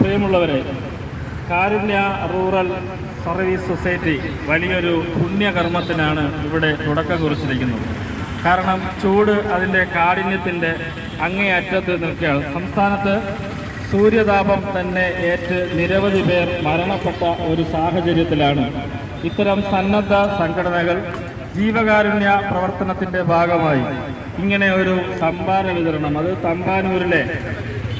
പ്രിയമുള്ളവരെ കാരുണ്യ rural service society വലിയൊരു പുണ്യകർമ്മത്തിനാണ് ഇവിടെ തുടക്കം കുറിച്ചിരിക്കുന്നത്. കാരണം ചൂട് അതിന്റെ കാഠിന്യത്തിന്റെ അങ്ങേയറ്റത്ത് നിൽക്കുകയാണ്. സംസ്ഥാനത്ത് സൂര്യതാപം തന്നെ ഏറ്റ് നിരവധി പേർ മരണപ്പെട്ട ഒരു സാഹചര്യത്തിലാണ് ഇത്തരം സന്നദ്ധ സംഘടനകൾ ജീവകാരുണ്യ പ്രവർത്തനത്തിന്റെ ഭാഗമായി ഇങ്ങനെ ഒരു സംഭാര വിതരണം. അത് തമ്പാനൂരിലെ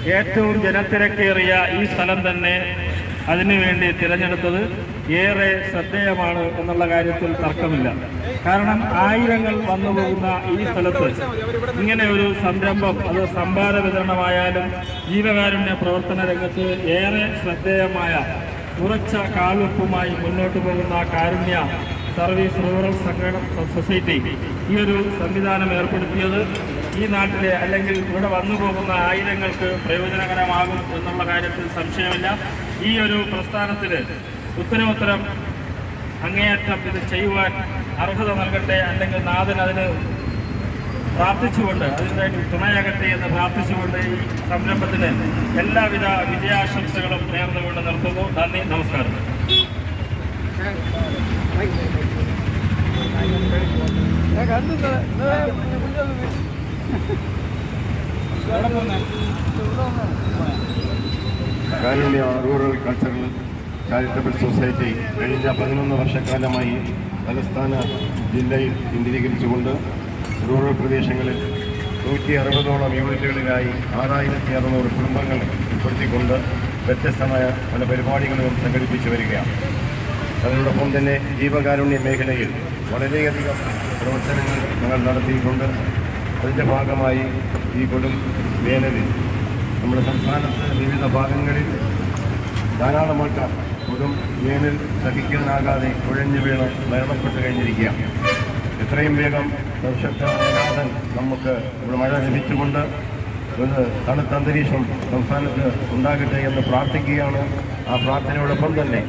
ഏറ്റവും ജനത്തിരക്കേറിയ ഈ സ്ഥലം തന്നെ അതിനുവേണ്ടി തിരഞ്ഞെടുത്തത് ഏറെ ശ്രദ്ധേയമാണ് എന്നുള്ള കാര്യത്തിൽ തർക്കമില്ല. കാരണം ആയിരങ്ങൾ വന്നു പോകുന്ന ഈ സ്ഥലത്ത് ഇങ്ങനെ ഒരു സംരംഭം അത് സംഭാര വിതരണമായാലും ജീവകാരുണ്യ പ്രവർത്തന രംഗത്ത് ഏറെ ശ്രദ്ധേയമായ ഉറച്ച കാൽവെപ്പുമായി മുന്നോട്ട് പോകുന്ന കാരുണ്യ സർവീസ് റൂറൽ സൊസൈറ്റി ഈ ഒരു സംവിധാനം ഏർപ്പെടുത്തിയത് ഈ നാട്ടിലെ അല്ലെങ്കിൽ ഇവിടെ വന്നു പോകുന്ന ആയിരങ്ങൾക്ക് പ്രയോജനകരമാകും എന്നുള്ള കാര്യത്തിൽ സംശയമില്ല. ഈ ഒരു പ്രസ്ഥാനത്തിൽ ഉത്തരോത്തരം അങ്ങേയറ്റം ഇത് ചെയ്യുവാൻ അർഹത നൽകട്ടെ അല്ലെങ്കിൽ നാഥൻ അതിന് പ്രാർത്ഥിച്ചുകൊണ്ട് അതിന്റെ തുണയാകട്ടെ എന്ന് പ്രാർത്ഥിച്ചുകൊണ്ട് ഈ സംരംഭത്തിന് എല്ലാവിധ വിജയാശംസകളും നേർന്നുകൊണ്ട് നിർത്തുന്നു. നന്ദി നമസ്കാരം. Karunya rural cultural charitable society കഴിഞ്ഞ പതിനൊന്ന് വർഷക്കാലമായി തലസ്ഥാന ജില്ലയിൽ കേന്ദ്രീകരിച്ചുകൊണ്ട് റൂറൽ പ്രദേശങ്ങളിൽ നൂറ്റി അറുപതോളം യൂണിറ്റുകളിലായി ആറായിരത്തി അറുന്നൂറ് കുടുംബങ്ങൾ ഉൾപ്പെടുത്തിക്കൊണ്ട് വ്യത്യസ്തമായ പല പരിപാടികളും സംഘടിപ്പിച്ചു വരികയാണ്. അതിനോടൊപ്പം തന്നെ ജീവകാരുണ്യ മേഖലയിൽ വളരെയധികം പ്രവർത്തനങ്ങൾ ഞങ്ങൾ നടത്തിയിട്ടുണ്ട്. അതിന്റെ ഭാഗമായി ഈ കൊടും വേനലിൽ നമ്മുടെ സംസ്ഥാനത്ത് വിവിധ ഭാഗങ്ങളിൽ ധാരാളം ആൾക്കാർ കൊടും വേനൽ സഹിക്കാനാകാതെ കുഴഞ്ഞു വീണ് മരണപ്പെട്ട് കഴിഞ്ഞിരിക്കുകയാണ്. എത്രയും വേഗം സർവശക്തനാഥൻ നമുക്ക് ഇവിടെ മഴ ലഭിച്ചുകൊണ്ട് ഒരു തണുത്ത അന്തരീക്ഷം സംസ്ഥാനത്ത് ഉണ്ടാകട്ടെ എന്ന് പ്രാർത്ഥിക്കുകയാണ്. ആ പ്രാർത്ഥനയോടൊപ്പം തന്നെ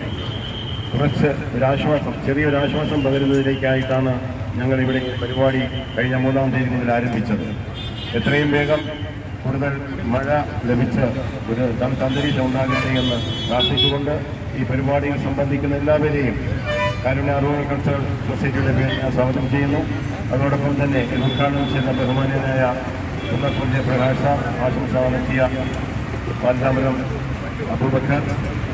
കുറച്ച് ഒരാശ്വാസം ചെറിയൊരാശ്വാസം പകരുന്നതിലേക്കായിട്ടാണ് ഞങ്ങൾ ഇവിടെ പരിപാടി കഴിഞ്ഞ മൂന്നാം തീയതി മുതൽ ആരംഭിച്ചത്. എത്രയും വേഗം കൂടുതൽ മഴ ലഭിച്ച് ഒരു തണുത്ത അന്തരീക്ഷം ഉണ്ടാകട്ടെ എന്ന് പ്രാർത്ഥിച്ചുകൊണ്ട് ഈ പരിപാടിയിൽ സംബന്ധിക്കുന്ന എല്ലാവരെയും കാരുണ്യ റൂറൽ കൾച്ചറൽ സൊസൈറ്റിയുടെ പേരിൽ ഞാൻ സ്വാഗതം ചെയ്യുന്നു. അതോടൊപ്പം തന്നെ ഉദ്ഘാടനം ചെയ്യുന്ന ബഹുമാന്യനായ ഉന്നപ്പുണ്യ പ്രകാശ ആശംസ നടത്തിയ ബാലരാമരം അബൂബക്കർ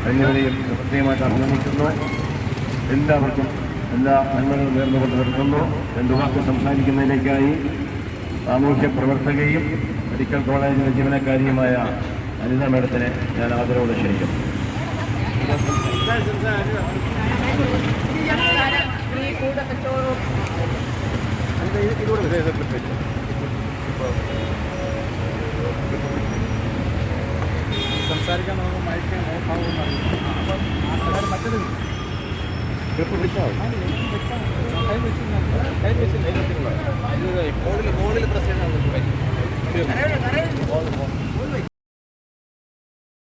എന്നിവരെയും പ്രത്യേകമായിട്ട് അഭിനന്ദിക്കുന്നു. എല്ലാവർക്കും എല്ലാ നന്മകളും നേർന്നുകൊണ്ട് നിർത്തുന്നു രണ്ടു വാക്ക് സംസാരിക്കുന്നതിലേക്കായി സാമൂഹ്യ പ്രവർത്തകയും മെഡിക്കൽ കോളേജിലെ ജീവനക്കാരിയുമായ അനിത മേഡത്തിനെ ഞാൻ ആദരവോടെ ക്ഷണിക്കും സംസാരിക്കാൻ നമുക്ക് മയക്കാൻ ഓഫാകുമെന്ന് കൈ